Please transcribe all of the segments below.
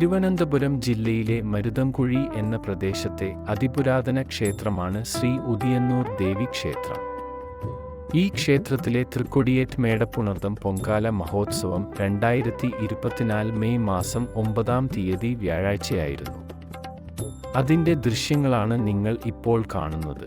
തിരുവനന്തപുരം ജില്ലയിലെ മരുതംകുഴി എന്ന പ്രദേശത്തെ അതിപുരാതന ക്ഷേത്രമാണ് ശ്രീ ഉദിയന്നൂർ ദേവി ക്ഷേത്രം. ഈ ക്ഷേത്രത്തിലെ തൃക്കൊടിയേറ്റ് മേടപ്പുണർദം പൊങ്കാല മഹോത്സവം രണ്ടായിരത്തി ഇരുപത്തിനാല് മെയ് മാസം ഒമ്പതാം തീയതി വ്യാഴാഴ്ചയായിരുന്നു. അതിന്റെ ദൃശ്യങ്ങളാണ് നിങ്ങൾ ഇപ്പോൾ കാണുന്നത്.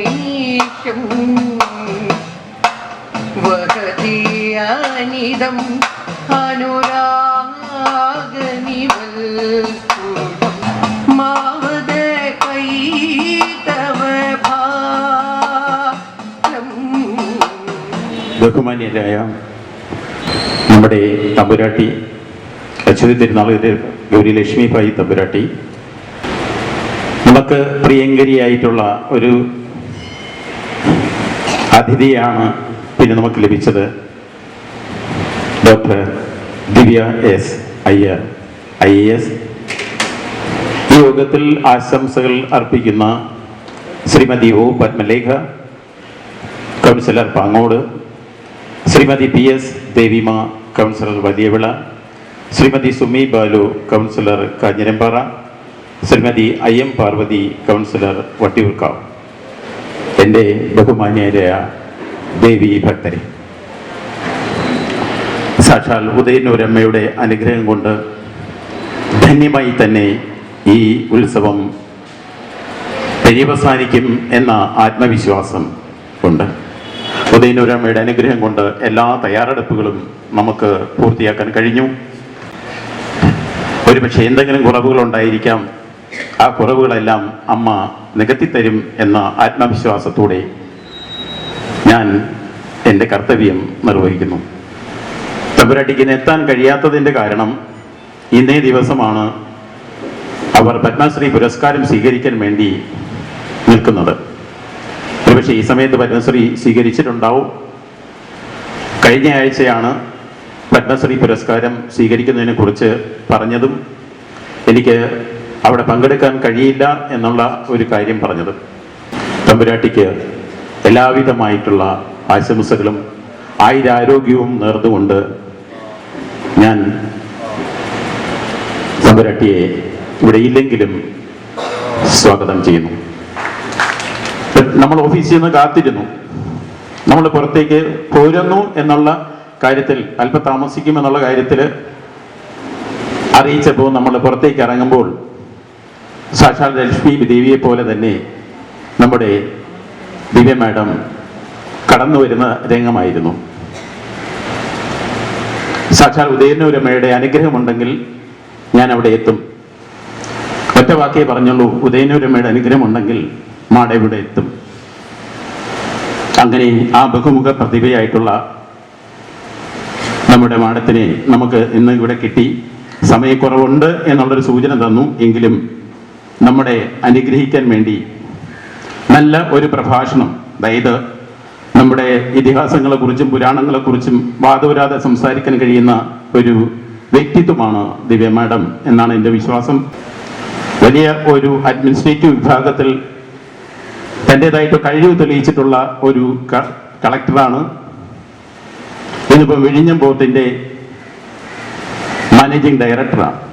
ഫലസനിമീശം വഹതിയാനിദം അനുരാഗനിവൽസ്ഫുടം മാവത ഭാലം ബഹുമാന്യരായ നമ്മുടെ തമ്പുരാട്ടി അച്യുതി തിരുനാളിന്റെ ഗൗരി ലക്ഷ്മിഭായി തമ്പുരാട്ടി നമുക്ക് പ്രിയങ്കരിയായിട്ടുള്ള ഒരു അതിഥിയാണ് പിന്നെ നമുക്ക് ലഭിച്ചത് doctor Divya S Iyer I S. ഈ യോഗത്തിൽ ആശംസകൾ അർപ്പിക്കുന്ന Shrimati O Padmalekha councillor Pangode Shrimati P S Devima councillor Valiyavila Shrimati Sumi Balu councillor Kanjirampara Shrimati I M Parvathi councillor Vattiyoorkavu. എന്റെ ബഹുമാന്യരായ ദേവി ഭക്തരെ സാക്ഷാൽ ഉദയനൂരമ്മയുടെ അനുഗ്രഹം കൊണ്ട് ധന്യമായി തന്നെ ഈ ഉത്സവം പര്യവസാനിക്കും എന്ന ആത്മവിശ്വാസം ഉണ്ട് ഉദയനൂരമ്മയുടെ അനുഗ്രഹം കൊണ്ട് എല്ലാ തയ്യാറെടുപ്പുകളും നമുക്ക് പൂർത്തിയാക്കാൻ കഴിഞ്ഞു. ഒരുപക്ഷെ എന്തെങ്കിലും കുറവുകൾ ഉണ്ടായിരിക്കാം ആ കുറവുകളെല്ലാം അമ്മ നികത്തിത്തരും എന്ന ആത്മവിശ്വാസത്തോടെ ഞാൻ എന്റെ കർത്തവ്യം നിർവഹിക്കുന്നു. തമ്പുരാട്ടിക്ക് എത്താൻ കഴിയാത്തതിന്റെ കാരണം ഇന്നേ ദിവസമാണ് അവർ പത്മശ്രീ പുരസ്കാരം സ്വീകരിക്കാൻ വേണ്ടി നിൽക്കുന്നത്. ഒരുപക്ഷെ ഈ സമയത്ത് പത്മശ്രീ സ്വീകരിച്ചിട്ടുണ്ടാവും. കഴിഞ്ഞ ആഴ്ചയാണ് പത്മശ്രീ പുരസ്കാരം സ്വീകരിക്കുന്നതിനെ കുറിച്ച് പറഞ്ഞതും എനിക്ക് അവിടെ പങ്കെടുക്കാൻ കഴിയില്ല എന്നുള്ള ഒരു കാര്യം പറഞ്ഞത്. തമ്പുരാട്ടിക്ക് എല്ലാവിധമായിട്ടുള്ള ആശംസകളും ആയിരാരോഗ്യവും നേർന്നുകൊണ്ട് ഞാൻ തമ്പുരാട്ടിയെ ഇവിടെ ഇല്ലെങ്കിലും സ്വാഗതം ചെയ്യുന്നു. നമ്മൾ ഓഫീസിൽ നിന്ന് കാത്തിരുന്നു. നമ്മൾ പുറത്തേക്ക് പോരുന്നു എന്നുള്ള കാര്യത്തിൽ അല്പം താമസിക്കും എന്നുള്ള കാര്യത്തിൽ അറിയിച്ചപ്പോൾ നമ്മൾ പുറത്തേക്ക് ഇറങ്ങുമ്പോൾ സാക്ഷാൽ ലക്ഷ്മി ദേവിയെ പോലെ തന്നെ നമ്മുടെ ദിവ്യ മാഡം കടന്നു വരുന്ന രംഗമായിരുന്നു. സാക്ഷാൽ ഉദയനൂരമ്മയുടെ അനുഗ്രഹമുണ്ടെങ്കിൽ ഞാൻ അവിടെ എത്തും. ഒറ്റ വാക്കേ പറഞ്ഞുള്ളൂ ഉദയനൂരമ്മയുടെ അനുഗ്രഹമുണ്ടെങ്കിൽ മാട ഇവിടെ എത്തും. അങ്ങനെ ആ ബഹുമുഖ പ്രതിഭയായിട്ടുള്ള നമ്മുടെ മാഡത്തിനെ നമുക്ക് ഇന്ന് ഇവിടെ കിട്ടി. സമയക്കുറവുണ്ട് എന്നുള്ളൊരു സൂചന തന്നു എങ്കിലും നമ്മുടെ അനുഗ്രഹിക്കാൻ വേണ്ടി നല്ല ഒരു പ്രഭാഷണം. അതായത് നമ്മുടെ ഇതിഹാസങ്ങളെക്കുറിച്ചും പുരാണങ്ങളെക്കുറിച്ചും വാദവരാതെ സംസാരിക്കാൻ കഴിയുന്ന ഒരു വ്യക്തിത്വമാണ് ദിവ്യ മാഡം എന്നാണ് എന്റെ വിശ്വാസം. വലിയ ഒരു അഡ്മിനിസ്ട്രേറ്റീവ് വിഭാഗത്തിൽ തന്റെതായിട്ട് കഴിവ് തെളിയിച്ചിട്ടുള്ള ഒരു കളക്ടറാണ്. ഇന്നിപ്പം വിഴിഞ്ഞം പോത്തിന്റെ മാനേജിംഗ് ഡയറക്ടറാണ്.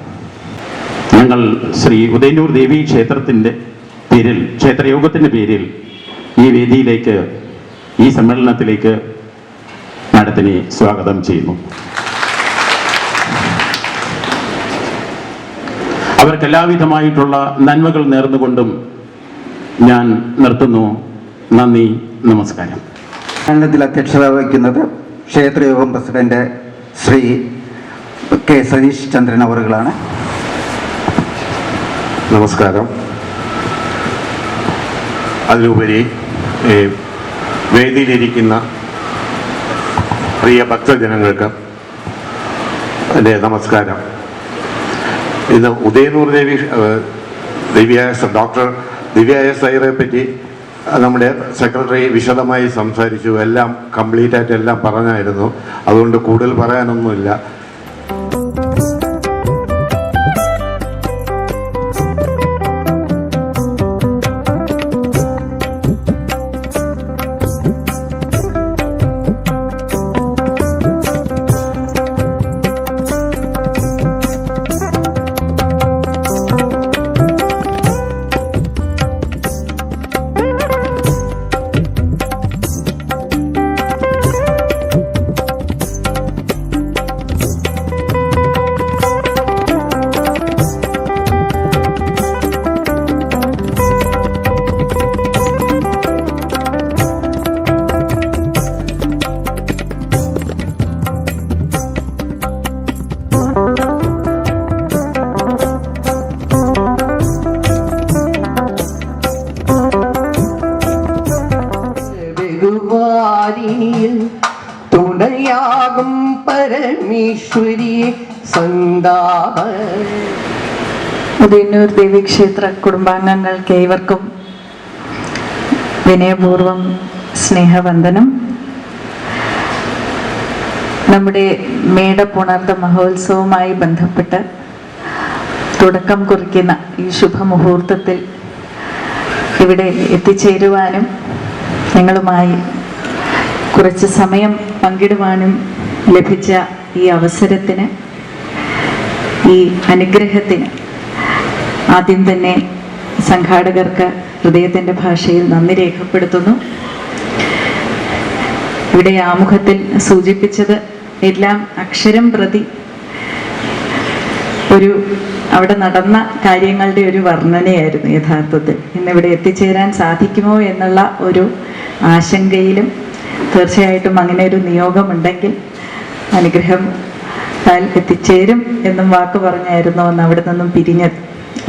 ഞങ്ങൾ ശ്രീ ഉദയനൂർ ദേവി ക്ഷേത്രത്തിന്റെ പേരിൽ ക്ഷേത്രയോഗത്തിന്റെ പേരിൽ ഈ വേദിയിലേക്ക് ഈ സമ്മേളനത്തിലേക്ക് മാഡത്തിനെ സ്വാഗതം ചെയ്യുന്നു. അവർക്ക് എല്ലാവിധമായിട്ടുള്ള നന്മകൾ നേർന്നുകൊണ്ടും ഞാൻ നിർത്തുന്നു. നന്ദി നമസ്കാരം. സമ്മേളനത്തിൽ അധ്യക്ഷത വഹിക്കുന്നത് ക്ഷേത്രയോഗം പ്രസിഡന്റ് ശ്രീ കെ സതീഷ് ചന്ദ്രൻ അവറുകളാണ്. നമസ്കാരം. അതിലുപരി വേദിയിലിരിക്കുന്ന പ്രിയ ഭക്തജനങ്ങൾക്ക് എന്റെ നമസ്കാരം. ഇന്ന് ഉദയനൂർ ദേവി ദിവ്യായ ഡോക്ടർ ദിവ്യായ സൈറെ പറ്റി നമ്മുടെ സെക്രട്ടറി വിശദമായി സംസാരിച്ചു. എല്ലാം കംപ്ലീറ്റ് ആയിട്ട് എല്ലാം പറഞ്ഞായിരുന്നു. അതുകൊണ്ട് കൂടുതൽ പറയാനൊന്നുമില്ല. പരമേശ്വരിയെ സന്താപ ഉദയന്നൂർ ദേവീക്ഷേത്ര കുടുംബാംഗങ്ങൾക്ക് ഏവർക്കും വിനയപൂർവം സ്നേഹവന്ദനം. നമ്മുടെ മേടപ്പുണർത്ത മഹോത്സവവുമായി ബന്ധപ്പെട്ട് തുടക്കം കുറിക്കുന്ന ഈ ശുഭമുഹൂർത്തത്തിൽ ഇവിടെ എത്തിച്ചേരുവാനും നിങ്ങളുമായി കുറച്ച് സമയം പങ്കിടുവാനും ലഭിച്ച ഈ അവസരത്തിന് ഈ അനുഗ്രഹത്തിന് ആദ്യം തന്നെ സംഘാടകർക്ക് ഹൃദയത്തിന്റെ ഭാഷയിൽ നന്ദി രേഖപ്പെടുത്തുന്നു. ഇവിടെ ആമുഖത്തിൽ സൂചിപ്പിച്ചത് എല്ലാം അക്ഷരം പ്രതി ഒരു അവിടെ നടന്ന കാര്യങ്ങളുടെ ഒരു വർണനയായിരുന്നു യഥാർത്ഥത്തിൽ. ഇന്നിവിടെ എത്തിച്ചേരാൻ സാധിക്കുമോ എന്നുള്ള ഒരു ആശങ്കയിലും തീർച്ചയായിട്ടും അങ്ങനെ ഒരു നിയോഗമുണ്ടെങ്കിൽ അനുഗ്രഹം എത്തിച്ചേരും എന്നും വാക്ക് പറഞ്ഞായിരുന്നു അന്ന് അവിടെ നിന്നും പിരിഞ്ഞത്.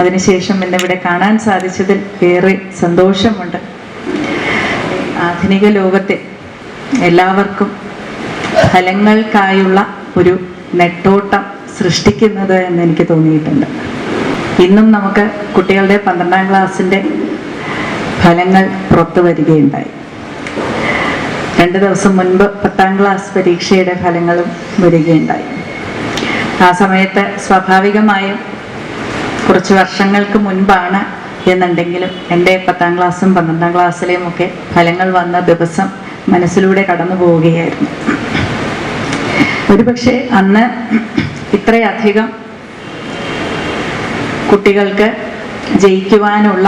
അതിനുശേഷം ഇന്നിവിടെ കാണാൻ സാധിച്ചതിൽ ഏറെ സന്തോഷമുണ്ട്. ആധുനിക ലോകത്തെ എല്ലാവർക്കും ഫലങ്ങൾക്കായുള്ള ഒരു നെട്ടോട്ടം സൃഷ്ടിക്കുന്നത് എന്ന് എനിക്ക് തോന്നിയിട്ടുണ്ട്. ഇന്നും നമുക്ക് കുട്ടികളുടെ പന്ത്രണ്ടാം ക്ലാസ്സിന്റെ ഫലങ്ങൾ പുറത്തു വരികയുണ്ടായി. രണ്ട് ദിവസം മുൻപ് പത്താം ക്ലാസ് പരീക്ഷയുടെ ഫലങ്ങളും വരികയുണ്ടായി. ആ സമയത്ത് സ്വാഭാവികമായും കുറച്ച് വർഷങ്ങൾക്ക് മുൻപാണ് എന്നുണ്ടെങ്കിലും എന്റെ പത്താം ക്ലാസ്സും പന്ത്രണ്ടാം ക്ലാസ്സിലെയും ഒക്കെ ഫലങ്ങൾ വന്ന ദിവസം മനസ്സിലൂടെ കടന്നു പോവുകയായിരുന്നു. ഒരുപക്ഷെ അന്ന് ഇത്രയധികം കുട്ടികൾക്ക് ജയിക്കുവാനുള്ള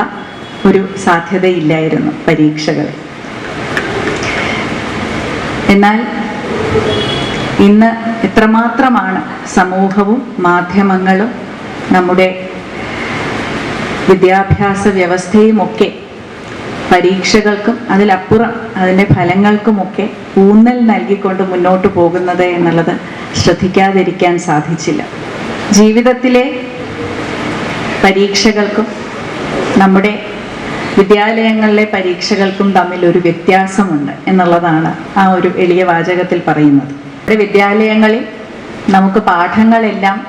ഒരു സാധ്യതയില്ലായിരുന്നു പരീക്ഷകളിൽ. എന്നാൽ ഇന്ന് എത്രമാത്രമാണ് സമൂഹവും മാധ്യമങ്ങളും നമ്മുടെ വിദ്യാഭ്യാസ വ്യവസ്ഥയുമൊക്കെ പരീക്ഷകൾക്കും അതിലപ്പുറം അതിന്റെ ഫലങ്ങൾക്കുമൊക്കെ ഊന്നൽ നൽകിക്കൊണ്ട് മുന്നോട്ട് പോകുന്നത് എന്നുള്ളത് ശ്രദ്ധിക്കാതിരിക്കാൻ സാധിച്ചില്ല. ജീവിതത്തിലെ പരീക്ഷകൾക്കും നമ്മുടെ വിദ്യാലയങ്ങളിലെ പരീക്ഷകൾക്കും തമ്മിൽ ഒരു വ്യത്യാസമുണ്ട് എന്നുള്ളതാണ് ആ ഒരു എളിയ വാചകത്തിൽ പറയുന്നത്. വിദ്യാലയങ്ങളിൽ നമുക്ക് പാഠങ്ങളെല്ലാം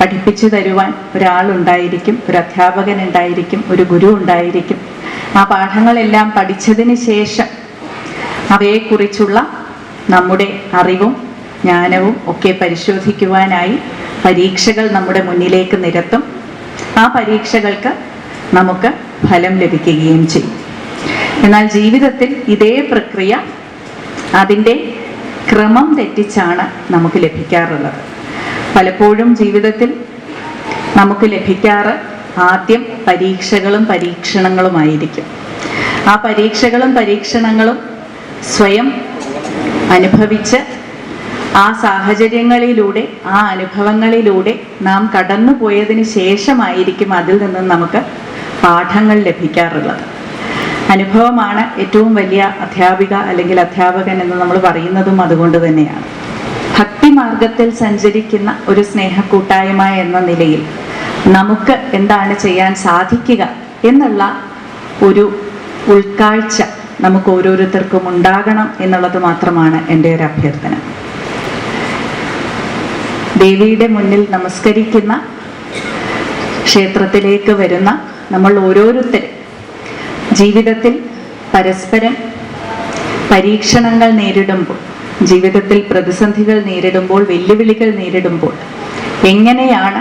പഠിപ്പിച്ചു തരുവാൻ ഒരാളുണ്ടായിരിക്കും ഒരു അധ്യാപകൻ ഉണ്ടായിരിക്കും ഒരു ഗുരു ഉണ്ടായിരിക്കും. ആ പാഠങ്ങളെല്ലാം പഠിച്ചതിന് ശേഷം അവയെക്കുറിച്ചുള്ള നമ്മുടെ അറിവും ജ്ഞാനവും ഒക്കെ പരിശോധിക്കുവാനായി പരീക്ഷകൾ നമ്മുടെ മുന്നിലേക്ക് നിരത്തും. ആ പരീക്ഷകൾക്ക് നമുക്ക് ഫലം ലഭിക്കുകയും ചെയ്യും. എന്നാൽ ജീവിതത്തിൽ ഇതേ പ്രക്രിയ അതിന്റെ ക്രമം തെറ്റിച്ചാണ് നമുക്ക് ലഭിക്കാറുള്ളത്. പലപ്പോഴും ജീവിതത്തിൽ നമുക്ക് ലഭിക്കാറ് ആദ്യം പരീക്ഷകളും പരീക്ഷണങ്ങളുമായിരിക്കും. ആ പരീക്ഷകളും പരീക്ഷണങ്ങളും സ്വയം അനുഭവിച്ച് ആ സാഹചര്യങ്ങളിലൂടെ ആ അനുഭവങ്ങളിലൂടെ നാം കടന്നു പോയതിന് ശേഷമായിരിക്കും അതിൽ നിന്നും നമുക്ക് പാഠങ്ങൾ ലഭിക്കാറുള്ളത്. അനുഭവമാണ് ഏറ്റവും വലിയ അധ്യാപിക അല്ലെങ്കിൽ അധ്യാപകൻ എന്ന് നമ്മൾ പറയുന്നതും അതുകൊണ്ട് തന്നെയാണ്. ഭക്തി മാർഗത്തിൽ സഞ്ചരിക്കുന്ന ഒരു സ്നേഹക്കൂട്ടായ്മ എന്ന നിലയിൽ നമുക്ക് എന്താണ് ചെയ്യാൻ സാധിക്കുക എന്നുള്ള ഒരു ഉൾക്കാഴ്ച നമുക്ക് ഓരോരുത്തർക്കും ഉണ്ടാകണം എന്നുള്ളത് മാത്രമാണ് എന്റെ ഒരു അഭ്യർത്ഥന. ദേവിയുടെ മുന്നിൽ നമസ്കരിക്കുന്ന ക്ഷേത്രത്തിലേക്ക് വരുന്ന നമ്മൾ ഓരോരുത്തരും ജീവിതത്തിൽ പരസ്പരം പരീക്ഷണങ്ങൾ നേരിടുമ്പോൾ ജീവിതത്തിൽ പ്രതിസന്ധികൾ നേരിടുമ്പോൾ വെല്ലുവിളികൾ നേരിടുമ്പോൾ എങ്ങനെയാണ്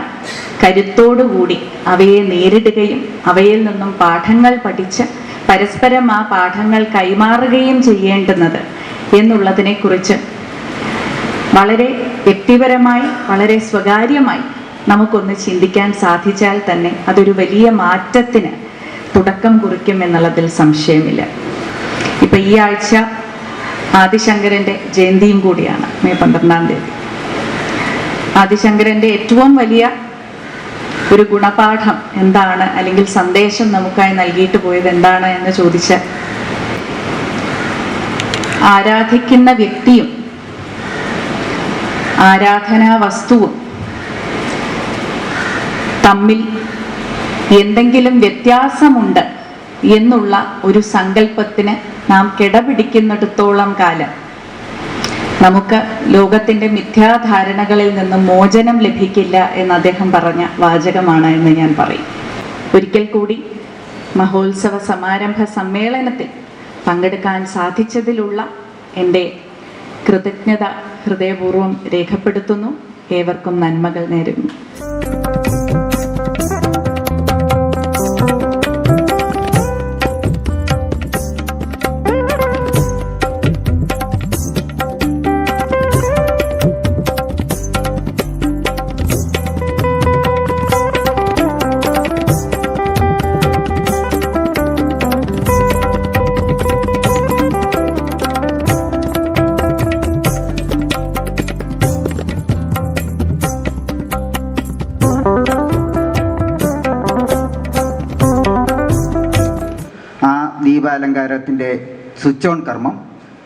കരുത്തോടുകൂടി അവയെ നേരിടുകയും അവയിൽ നിന്നും പാഠങ്ങൾ പഠിച്ച് പരസ്പരം ആ പാഠങ്ങൾ കൈമാറുകയും ചെയ്യേണ്ടുന്നത് എന്നുള്ളതിനെക്കുറിച്ച് വളരെ വ്യക്തിപരമായി വളരെ സ്വകാര്യമായി നമുക്കൊന്ന് ചിന്തിക്കാൻ സാധിച്ചാൽ തന്നെ അതൊരു വലിയ മാറ്റത്തിന് തുടക്കം കുറിക്കും എന്നുള്ളതിൽ സംശയമില്ല. ഇപ്പൊ ഈ ആഴ്ച ആദിശങ്കരന്റെ ജയന്തിയും കൂടിയാണ് മെയ് പന്ത്രണ്ടാം തീയതി. ആദിശങ്കരന്റെ ഏറ്റവും വലിയ ഒരു ഗുണപാഠം എന്താണ്? അല്ലെങ്കിൽ സന്ദേശം നമുക്കായി നൽകിയിട്ട് പോയത് എന്താണ് എന്ന് ചോദിച്ച ആരാധിക്കുന്ന വ്യക്തിയും ആരാധനാ വസ്തുവും തമ്മിൽ എന്തെങ്കിലും വ്യത്യാസമുണ്ട് എന്നുള്ള ഒരു സങ്കല്പത്തിന് നാം കിടപിടിക്കുന്നിടത്തോളം കാലം. നമുക്ക് ലോകത്തിന്റെ മിഥ്യാധാരണകളിൽ നിന്നും മോചനം ലഭിക്കില്ല എന്ന് അദ്ദേഹം പറഞ്ഞ വാചകമാണ് എന്ന് ഞാൻ പറയും. ഒരിക്കൽ കൂടി മഹോത്സവ സമാരംഭ സമ്മേളനത്തിൽ പങ്കെടുക്കാൻ സാധിച്ചതിലുള്ള എന്റെ കൃതജ്ഞത ഹൃദയപൂർവം രേഖപ്പെടുത്തുന്നു. ഏവർക്കും നന്മകൾ നേരുന്നു. ദീപാലങ്കാരത്തിന്റെ സ്വിച്ച് ഓൺ കർമ്മം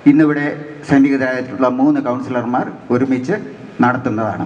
ഇന്നിവിടെ സന്നിഹിതരായിട്ടുള്ള മൂന്ന് കൗൺസിലർമാർ ഒരുമിച്ച് നടത്തുന്നതാണ്.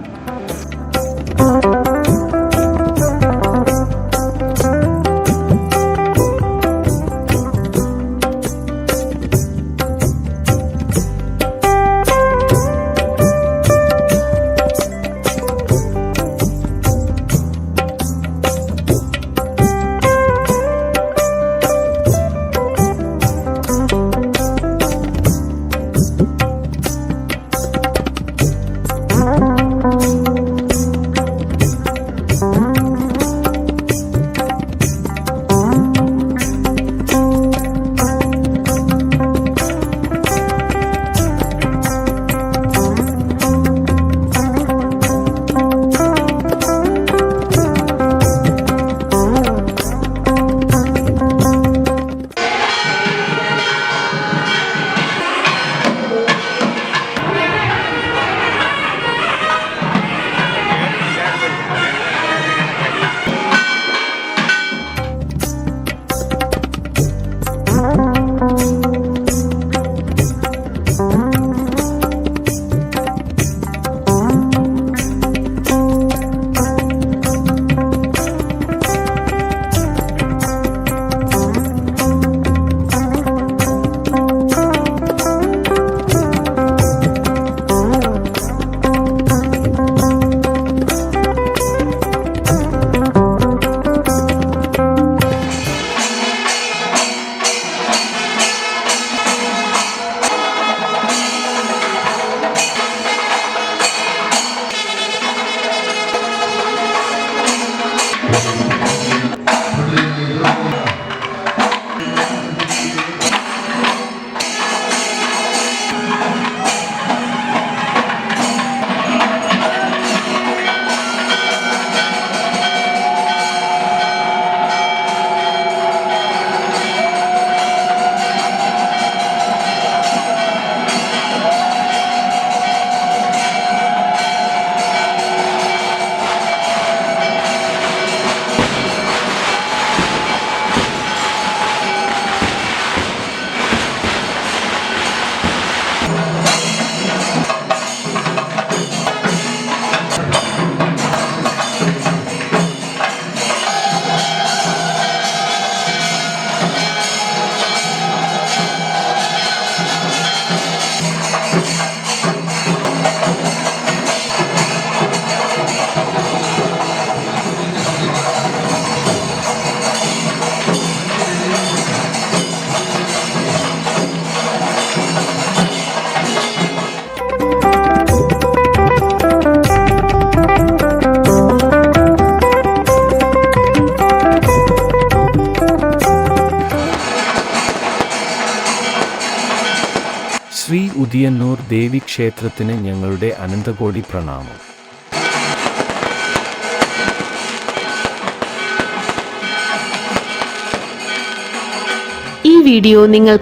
ഉദിയന്നൂർ ദേവി ക്ഷേത്രത്തിന് ഞങ്ങളുടെ അനന്തകോടി പ്രണാമം. ഈ വീഡിയോ നിങ്ങൾ